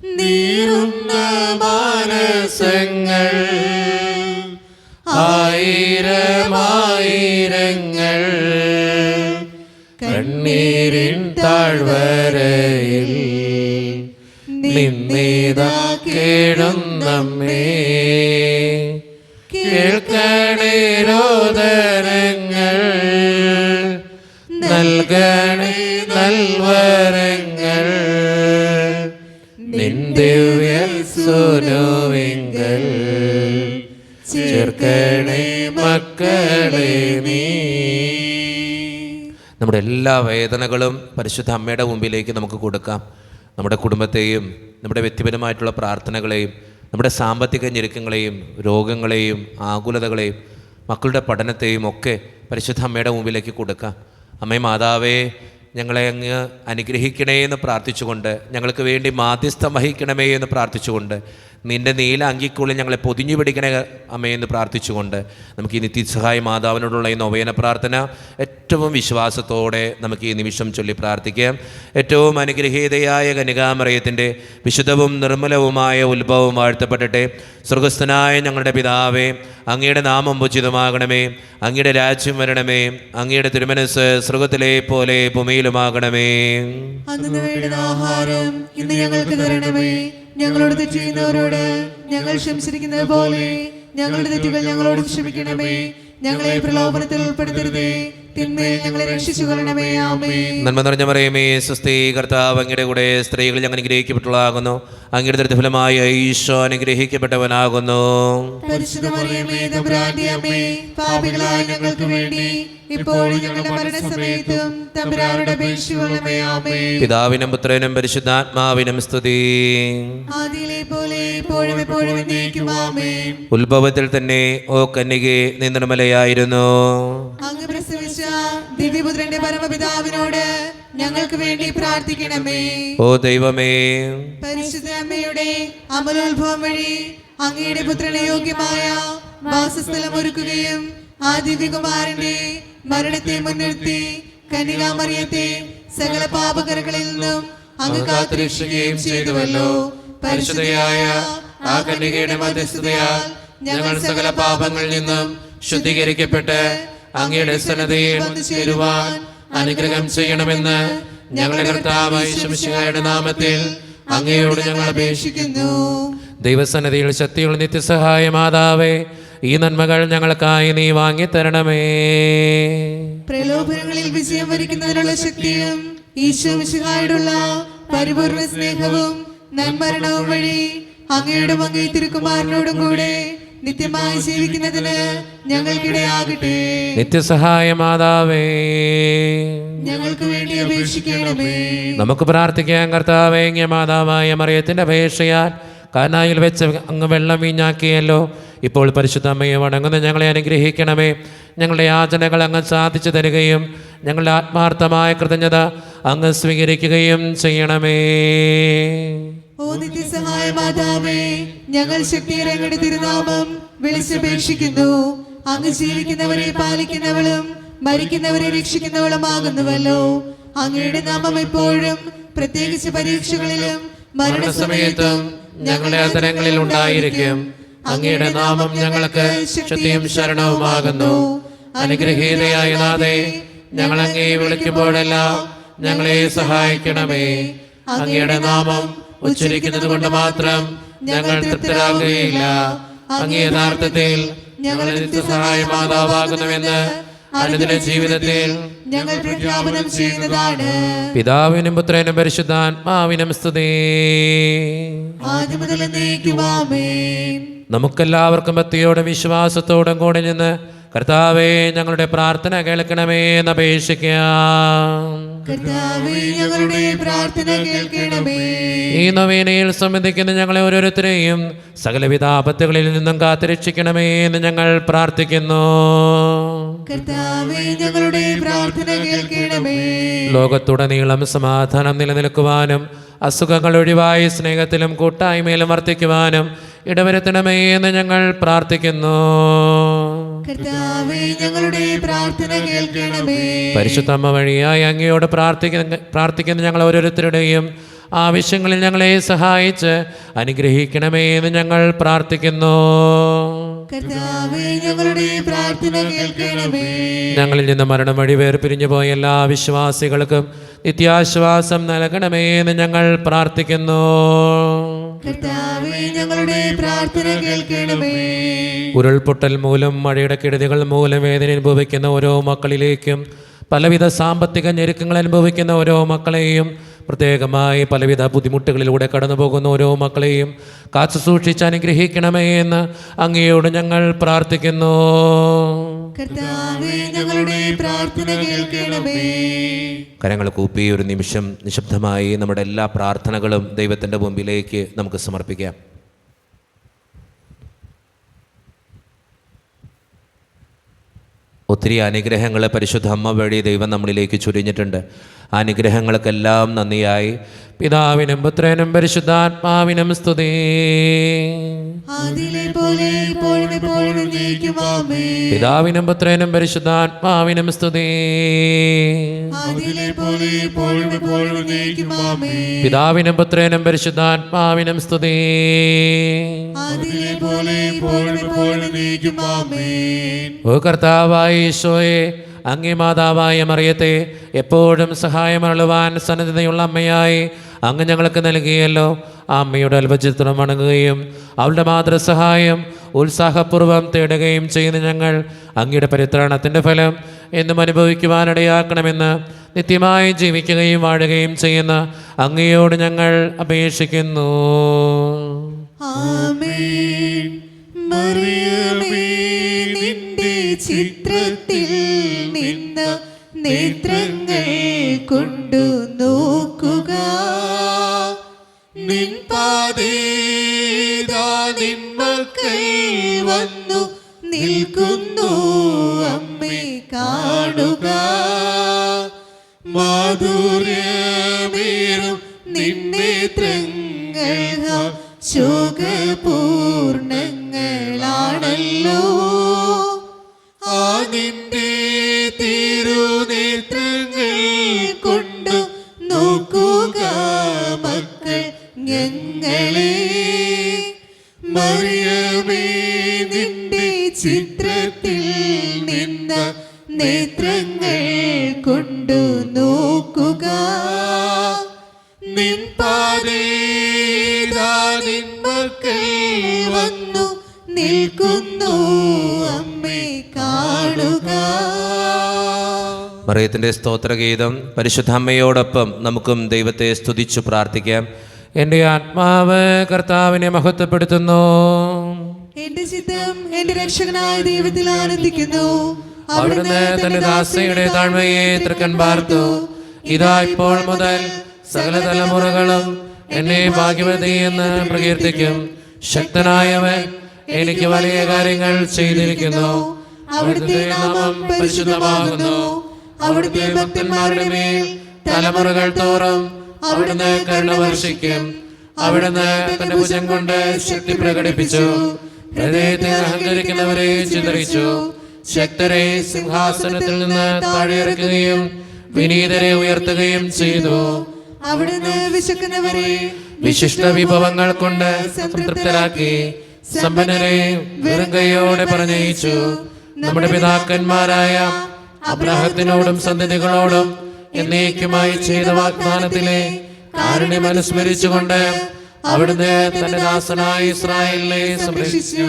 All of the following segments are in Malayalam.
നീറുന്ന മാനസങ്ങൾ ആയിരമായിരങ്ങൾ. കണ്ണീരിൻ താഴ്വരയിൽ നിന്നേതാ കേടുന്നമ്മേ കേൾക്കണേ രോദനങ്ങൾ നൽകണേ നൽവരങ്ങൾ. നിന്ദിവ്യ സുനുവിങ്കൽ. ചേർക്കണേ മക്കളെ നീ. നമ്മുടെ എല്ലാ വേദനകളും പരിശുദ്ധ അമ്മയുടെ മുമ്പിലേക്ക് നമുക്ക് കൊടുക്കാം. നമ്മുടെ കുടുംബത്തെയും നമ്മുടെ വ്യക്തിപരമായിട്ടുള്ള പ്രാർത്ഥനകളെയും നമ്മുടെ സാമ്പത്തിക ഞെരുക്കങ്ങളെയും രോഗങ്ങളെയും ആകുലതകളെയും മക്കളുടെ പഠനത്തെയും ഒക്കെ പരിശുദ്ധ അമ്മയുടെ മുമ്പിലേക്ക് കൊടുക്കാം. അമ്മേ മാതാവേ ഞങ്ങളെ അങ്ങ് അനുഗ്രഹിക്കണേ എന്ന് പ്രാർത്ഥിച്ചുകൊണ്ട് ഞങ്ങൾക്ക് വേണ്ടി മാധ്യസ്ഥം വഹിക്കണമേ എന്ന് പ്രാർത്ഥിച്ചുകൊണ്ട് നിന്റെ നീല അങ്കിക്കുള്ളിൽ ഞങ്ങളെ പൊതിഞ്ഞു പിടിക്കണേ അമ്മേ എന്ന് പ്രാർത്ഥിച്ചുകൊണ്ട് നമുക്ക് ഈ നിത്യസഹായ മാതാവിനോടുള്ള ഈ നൊവേന പ്രാർത്ഥന ഏറ്റവും വിശ്വാസത്തോടെ നമുക്ക് ഈ നിമിഷം ചൊല്ലി പ്രാർത്ഥിക്കാം. ഏറ്റവും അനുഗ്രഹീതയായ കനികാമറയത്തിന്റെ വിശുദ്ധവും നിർമ്മലവുമായ ഉത്ഭവം വാഴ്ത്തപ്പെടട്ടെ. സ്വർഗസ്ഥനായ ഞങ്ങളുടെ പിതാവേ അങ്ങയുടെ നാമം ഉചിതമാകണമേ. അങ്ങയുടെ രാജ്യം വരണമേ. അങ്ങയുടെ തിരുമനസ് സ്വർഗത്തിലെ പോലെ ഭൂമിയിലുമാകണമേ. ആഹാരം ഇന്ന് ഞങ്ങൾക്ക് തരണമേ. ഞങ്ങളോട് തെറ്റ് ചെയ്യുന്നവരോട് ഞങ്ങൾ ക്ഷമിച്ചിരിക്കുന്നത് പോലെ ഞങ്ങളുടെ തെറ്റുകൾ ഞങ്ങളോട് ക്ഷമിക്കണമേ. ഞങ്ങളെ പ്രലോഭനത്തിൽ ഉൾപ്പെടുത്തരുതേ. നന്മ നിറഞ്ഞ മറിയമേ സ്വസ്തി കർത്താവ് അങ്ങയുടെ കൂടെ സ്ത്രീകൾ ഞങ്ങൾ അനുഗ്രഹിക്കപ്പെട്ടുള്ളതാകുന്നു അങ്ങയുടെ ദൃഢഫലമായ ഈശോ അനുഗ്രഹിക്കപ്പെട്ടവനാകുന്നു. ഞങ്ങൾക്ക് വേണ്ടി ഇപ്പോഴും ഞങ്ങളുടെ മരണസമയത്തും തമ്പുരാനുടെ അപേക്ഷിച്ചുകൊള്ളണമേ ആമേൻ. പിതാവിനും പുത്രനും പരിശുദ്ധാത്മാവിനും സ്തുതി. ആദിയിലെ പോലെ ഇപ്പോഴും എപ്പോഴും എന്നേക്കും ആമേൻ. ഉത്ഭവത്തിൽ തന്നെ ഓ കന്യകെ നീ നിർമ്മലയായിരുന്നു അങ്ങ് പ്രസവിച്ച ദിവ്യപുത്രന്റെ പരമപിതാവിനോട് ഞങ്ങൾക്ക് വേണ്ടി പ്രാർത്ഥിക്കണമേ. ഓ ദൈവമേ. പരിശുദ്ധ അമ്മയുടെ അമലോത്ഭവം വഴി അങ്ങയുടെ പുത്രന് യോഗ്യമായ വാസസ്ഥലം ഒരുക്കുകയും ആ ദിവ്യകുമാരന്റെ മരണത്തെ മുൻനിർത്തി കനികാമറിയത്തെ സകല പാപകരകളിൽ നിന്നും അങ്ങ് കാത്തുരക്ഷിക്കുകയും ചെയ്തുവല്ലോ. പരിശുദ്ധയായ ആ കന്യകയുടെ മധ്യസ്ഥതയാൽ ഞങ്ങൾ സകല പാപങ്ങളിൽ നിന്നും ശുദ്ധീകരിക്കപ്പെട്ട് അങ്ങയുടെ സന്നദ്ധയിൽ ചേരുവാൻ അനുഗ്രഹം ചെയ്യണമെന്ന് ഞങ്ങളുടെ കർത്താവ് ശംശികായുടെ നാമത്തിൽ അങ്ങയോട് ഞങ്ങൾ അപേക്ഷിക്കുന്നു. ദൈവസന്നതിയിൽ ശക്തിയുള്ള നിത്യസഹായ മാതാവേ ഈ നന്മകൾ ഞങ്ങൾക്കായി നീ വാങ്ങിത്തരണമേ. പ്രലോഭനങ്ങളിൽ വിജയം വരിക്കുന്നതിനുള്ള ശക്തിയും ഈശോ മിശിഹായോടുള്ള പരിപൂർണ സ്നേഹവും നന്മരണവും വഴി അങ്ങയുടെ മങ്ങി തിരുക്കുമാരനോടും കൂടെ നിത്യമായി ജീവിക്കുന്നതിന് ഞങ്ങൾക്കിടയാകട്ടെ. നിത്യസഹായ മാതാവേ ഞങ്ങൾക്ക് വേണ്ടി അപേക്ഷിക്കണമേ. നമുക്ക് പ്രാർത്ഥിക്കാം കർത്താവേ ഇങ്ങ മാതാവായ മറിയത്തിന്റെ അപേക്ഷയാൽ കാനായിൽ വെച്ച് അങ്ങ് വെള്ളം വീഞ്ഞാക്കിയല്ലോ. ഇപ്പോൾ പരിശുദ്ധ അമ്മയെ വണങ്ങുന്ന ഞങ്ങളെ അനുഗ്രഹിക്കണമേ. ഞങ്ങളുടെ യാചനകൾ അങ്ങ് സാധിച്ചു തരികയും ഞങ്ങളുടെ ആത്മാർത്ഥമായ കൃതജ്ഞത അങ്ങ് സ്വീകരിക്കുകയും ചെയ്യണമേ. ഓ നിത്യസഹായ മാതാവേ ഞങ്ങൾ ശക്തിയുടെ തിരുനാമം വിളിച്ചപേക്ഷിക്കുന്നു. അങ്ങ് ജീവിക്കുന്നവരെ പാലിക്കുന്നവളും മരിക്കുന്നവരെ രക്ഷിക്കുന്നവളുമാകുന്നുവല്ലോ അങ്ങയുടെ നാമം എപ്പോഴും പ്രത്യേകിച്ച് പരീക്ഷകളിലും മരണസമയത്തും ഞങ്ങളുടെ അതരങ്ങളിൽ ഉണ്ടായിരിക്കും. അങ്ങയുടെ നാമം ഞങ്ങൾക്ക് ശക്തിയും ശരണവുമാകുന്നു. അനുഗ്രഹീതയായ നാഥേ ഞങ്ങൾ അങ്ങേ വിളിക്കുമ്പോഴെല്ലാം ഞങ്ങളെ സഹായിക്കണമേ. അങ്ങയുടെ നാമം ഉച്ചരിക്കുന്നത് കൊണ്ട് മാത്രം ഞങ്ങൾ തൃപ്തരാകുകയില്ല. അങ്ങേ യഥാർത്ഥത്തിൽ ഞങ്ങളുടെ സഹായ മാതാവാകുന്നുവെന്ന് അനുദിന ജീവിതത്തിൽ ഞങ്ങൾ പ്രഖ്യാപനം ചെയ്യുന്നതാണ്. പിതാവിനും പുത്രനും പരിശുദ്ധാത്മാവിനും സ്തുതി. നമുക്കെല്ലാവർക്കും ഭക്തിയോടും വിശ്വാസത്തോടും കൂടെ നിന്ന് കർത്താവെ ഞങ്ങളുടെ പ്രാർത്ഥന കേൾക്കണമേ എന്ന് അപേക്ഷിക്കാം ഈ നവീനയിൽ സംബന്ധിക്കുന്ന ഞങ്ങളെ ഓരോരുത്തരെയും സകലവിധ ആപത്തുകളിൽ നിന്നും കാത്തിരക്ഷിക്കണമേ എന്ന് ഞങ്ങൾ പ്രാർത്ഥിക്കുന്നു. ലോകത്തുടനീളം സമാധാനം നിലനിൽക്കുവാനും അസുഖങ്ങൾ ഒഴിവായി സ്നേഹത്തിലും കൂട്ടായ്മയിലും വർദ്ധിക്കുവാനും ഇടവരുത്തണമേ എന്ന് ഞങ്ങൾ പ്രാർത്ഥിക്കുന്നു. ഞങ്ങളുടെ പ്രാർത്ഥന കേൾക്കണമേ. പരിശുദ്ധമ്മ വഴിയായി അങ്ങയോട് പ്രാർത്ഥിക്കുന്ന പ്രാർത്ഥിക്കുന്ന ഞങ്ങൾ ഓരോരുത്തരുടെയും ആവശ്യങ്ങളിൽ ഞങ്ങളെ സഹായിച്ച് അനുഗ്രഹിക്കണമേ എന്ന് ഞങ്ങൾ പ്രാർത്ഥിക്കുന്നു. ഞങ്ങളിൽ നിന്ന് മരണം വഴി വേർപിരിഞ്ഞു പോയ എല്ലാ വിശ്വാസികൾക്കും നിത്യാശ്വാസം നൽകണമേ എന്ന് ഞങ്ങൾ പ്രാർത്ഥിക്കുന്നു. ഞങ്ങളുടെ പ്രാർത്ഥന കേൾക്കണമേ. ഉരുൾപൊട്ടൽ മൂലം മഴയുടെ കെടുതികൾ മൂലം വേദന അനുഭവിക്കുന്ന ഓരോ മക്കളിലേക്കും പലവിധ സാമ്പത്തിക ഞെരുക്കങ്ങൾ അനുഭവിക്കുന്ന ഓരോ മക്കളെയും പ്രത്യേകമായി പലവിധ ബുദ്ധിമുട്ടുകളിലൂടെ കടന്നു പോകുന്ന ഓരോ മക്കളെയും കാത്തു സൂക്ഷിച്ച് അനുഗ്രഹിക്കണമേ എന്ന് അങ്ങയോട് ഞങ്ങൾ പ്രാർത്ഥിക്കുന്നു. കർത്താവേ ഞങ്ങളുടെ പ്രാർത്ഥന കേൾക്കണമേ. കരങ്ങൾ കൂപ്പി ഒരു നിമിഷം നിശബ്ദമായി നമ്മുടെ എല്ലാ പ്രാർത്ഥനകളും ദൈവത്തിന്റെ മുമ്പിലേക്ക് നമുക്ക് സമർപ്പിക്കാം. ഒത്തിരി അനുഗ്രഹങ്ങളെ പരിശുദ്ധ അമ്മ വഴി ദൈവം നമ്മളിലേക്ക് ചുരിഞ്ഞിട്ടുണ്ട്. അനുഗ്രഹങ്ങൾക്കെല്ലാം നന്ദിയായി. പിതാവിനും പുത്രനും പരിശുദ്ധാത്മാവിനും സ്തുതി. പിതാവിനും പുത്രനും പരിശുദ്ധാത്മാവിനും സ്തുതി. പിതാവിനും പുത്രനും പരിശുദ്ധാത്മാവിനും സ്തുതി. ഓ കർത്താവായി ഈശോയെ അങ്ങേ മാതാവായ മറിയത്തെ എപ്പോഴും സഹായമരളുവാൻ സന്നദ്ധതയുള്ള അമ്മയായി അങ്ങ് ഞങ്ങൾക്ക് നൽകിയല്ലോ. ആ അമ്മയുടെ അത്ഭുചിത്രം വണങ്ങുകയും അവളുടെ മാതൃസഹായം ഉത്സാഹപൂർവം തേടുകയും ചെയ്യുന്ന ഞങ്ങൾ അങ്ങയുടെ പരിത്രാണത്തിന്റെ ഫലം എന്നും അനുഭവിക്കുവാനിടയാക്കണമെന്ന് നിത്യമായി ജീവിക്കുകയും വാഴുകയും ചെയ്യുന്ന അങ്ങയോട് ഞങ്ങൾ അപേക്ഷിക്കുന്നു. ആമേൻ. വന്നു നിൽക്കുന്നു. അമ്മേ കാണുക. മാധുര്യമേറും നിന്നേത്രങ്ങൾ ശോകപൂർണങ്ങളാണല്ലോ. മക്കൾ വന്നു നിൽക്കുന്നു. അമ്മേ കാണുക. മറിയത്തിന്റെ സ്തോത്രഗീതം പരിശുദ്ധ അമ്മയോടൊപ്പം നമുക്കും ദൈവത്തെ സ്തുതിച്ചു പ്രാർത്ഥിക്കാം. എന്റെ ആത്മാവ് കർത്താവിനെ മഹത്വപ്പെടുത്തുന്നു. എന്റെ ചിത്തം എന്റെ രക്ഷകനായ ദൈവത്തിൽ ആനന്ദിക്കുന്നു. അവിടുന്ന് തന്റെ ദാസയുടെ താഴ്മയെ തൃക്കൻ പാർത്തു. ഇതാ ഇപ്പോൾ മുതൽ സകല തലമുറകളും എന്നെ ഭാഗ്യവതി എന്ന് പ്രകീർത്തിക്കും. ശക്തനായവൻ എനിക്ക് വലിയ കാര്യങ്ങൾ ചെയ്തിരിക്കുന്നു. അവിടുത്തെ നാമം പരിശുദ്ധമാകുന്നു. അവിടുത്തെ ഭക്തന്മാരുടെ മേൽ തലമുറകൾ തോറും അവിടുന്ന് കരുണ വർഷിക്കും. അവിടുന്ന് തന്റെ ഭുജം കൊണ്ട് ശക്തി പ്രകടിപ്പിച്ചു. ഹൃദയത്തെ അഹങ്കരിക്കുന്നവരെ ചിതറിച്ചു. ശക്തരെ സിംഹാസനത്തിൽ നിന്ന് താഴെയിറക്കുകയും വിനീതരെ ഉയർത്തുകയും ചെയ്തു. അവിടുന്ന് വിശക്കുന്നവരെ വിശിഷ്ട വിഭവങ്ങൾ കൊണ്ട് സംതൃപ്തരാക്കി സമ്പന്നരെ വെറും കൈയോടെ പറഞ്ഞയച്ചു. നമ്മുടെ പിതാക്കന്മാരായ അബ്രാഹത്തിനോടും സന്തതികളോടും എന്നേക്കുമായി ചെയ്ത വാഗ്ദാനത്തിലെ കാരുണ്യം അനുസ്മരിച്ചുകൊണ്ട് അവിടുന്ന് തന്റെ ദാസനായ ഇസ്രായേലിനെ സംരക്ഷിച്ചു.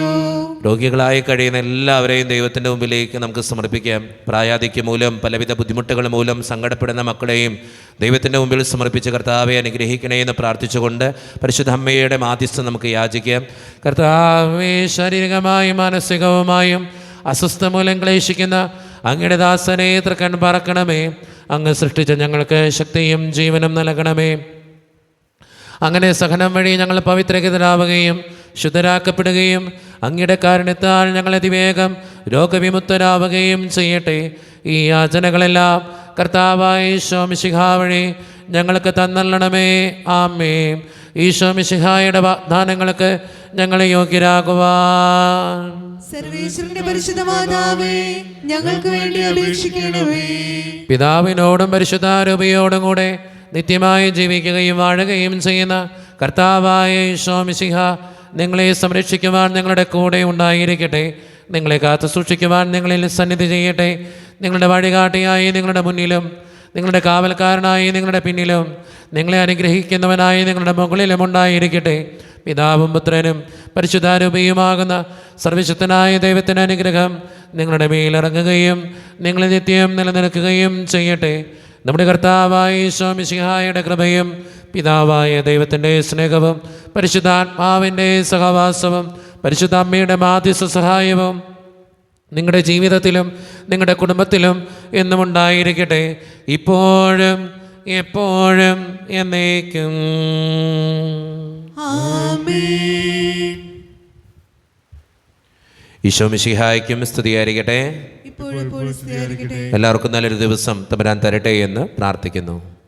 രോഗികളായി കഴിയുന്ന എല്ലാവരെയും ദൈവത്തിന്റെ മുമ്പിലേക്ക് നമുക്ക് സമർപ്പിക്കാം. പ്രായാധിക്യം മൂലം പലവിധ ബുദ്ധിമുട്ടുകൾ മൂലം സങ്കടപ്പെടുന്ന മക്കളെയും ദൈവത്തിന്റെ മുമ്പിൽ സമർപ്പിച്ച് കർത്താവെ അനുഗ്രഹിക്കണേ എന്ന് പ്രാർത്ഥിച്ചുകൊണ്ട് പരിശുദ്ധ അമ്മയുടെ മാധ്യസ്ഥം നമുക്ക് യാചിക്കാം. കർത്താവെ ശാരീരികമായും മാനസികവുമായും അസ്വസ്ഥ മൂലം ക്ലേശിക്കുന്ന അങ്ങയുടെ ദാസനെ തൃക്കൺ പറക്കണമേ. അങ്ങ് സൃഷ്ടിച്ച ഞങ്ങൾക്ക് ശക്തിയും ജീവനും നൽകണമേ. അങ്ങനെ സഹനം വഴി ഞങ്ങൾ പവിത്രഗതരാവുകയും ശുദ്ധരാക്കപ്പെടുകയും അങ്ങയുടെ കാരണത്താൽ ഞങ്ങൾ അതിവേഗം രോഗവിമുക്തരാവുകയും ചെയ്യട്ടെ. ഈ യാചനകളെല്ലാം കർത്താവായ ഈശോമിശിഹ വഴി ഞങ്ങൾക്ക് തന്നല്ലണമേ. ആമേ ഈശോമിശിഹായുടെ വാഗ്ദാനങ്ങൾക്ക് ഞങ്ങളെ യോഗ്യരാകുവാൻ. സർവേശ്വരന്റെ പരിശുദ്ധ മാതാവേ ഞങ്ങൾക്ക് വേണ്ടി അപേക്ഷിക്കണമേ. പിതാവിനോടും പരിശുദ്ധാരൂപിയോടും കൂടെ നിത്യമായി ജീവിക്കുകയും വാഴുകയും ചെയ്യുന്ന കർത്താവായ ഈശോമിശിഹ നിങ്ങളെ സംരക്ഷിക്കുവാൻ നിങ്ങളുടെ കൂടെ ഉണ്ടായിരിക്കട്ടെ. നിങ്ങളെ കാത്തു സൂക്ഷിക്കുവാൻ നിങ്ങളിൽ സന്നിധി ചെയ്യട്ടെ. നിങ്ങളുടെ വഴികാട്ടിയായി നിങ്ങളുടെ മുന്നിലും നിങ്ങളുടെ കാവൽക്കാരനായി നിങ്ങളുടെ പിന്നിലും നിങ്ങളെ അനുഗ്രഹിക്കുന്നവനായി നിങ്ങളുടെ മുകളിലും ഉണ്ടായിരിക്കട്ടെ. പിതാവും പുത്രനും പരിശുദ്ധാരൂപിയുമാകുന്ന സർവശക്തനായ ദൈവത്തിന്റെ അനുഗ്രഹം നിങ്ങളുടെ മേലിറങ്ങുകയും നിങ്ങളെ നിത്യം നിലനിൽക്കുകയും ചെയ്യട്ടെ. നമ്മുടെ കർത്താവായ ഈശോമിശിഹായുടെ കൃപയും പിതാവായ ദൈവത്തിന്റെ സ്നേഹവും പരിശുദ്ധാത്മാവിന്റെ സഹവാസവും പരിശുദ്ധ അമ്മയുടെ മാധ്യസ്ഥ സഹായവും നിങ്ങളുടെ ജീവിതത്തിലും നിങ്ങളുടെ കുടുംബത്തിലും എന്നും ഉണ്ടായിരിക്കട്ടെ. ഇപ്പോഴും എപ്പോഴും എന്നേക്കും. ആമേൻ. ഈശോ മിശിഹായ്ക്കും സ്തുതിയായിരിക്കട്ടെ. ഇപ്പോഴും എപ്പോഴും സ്തുതിയായിരിക്കട്ടെ. എല്ലാവർക്കും നല്ലൊരു ദിവസം തമ്പരാൻ തരട്ടെ എന്ന് പ്രാർത്ഥിക്കുന്നു.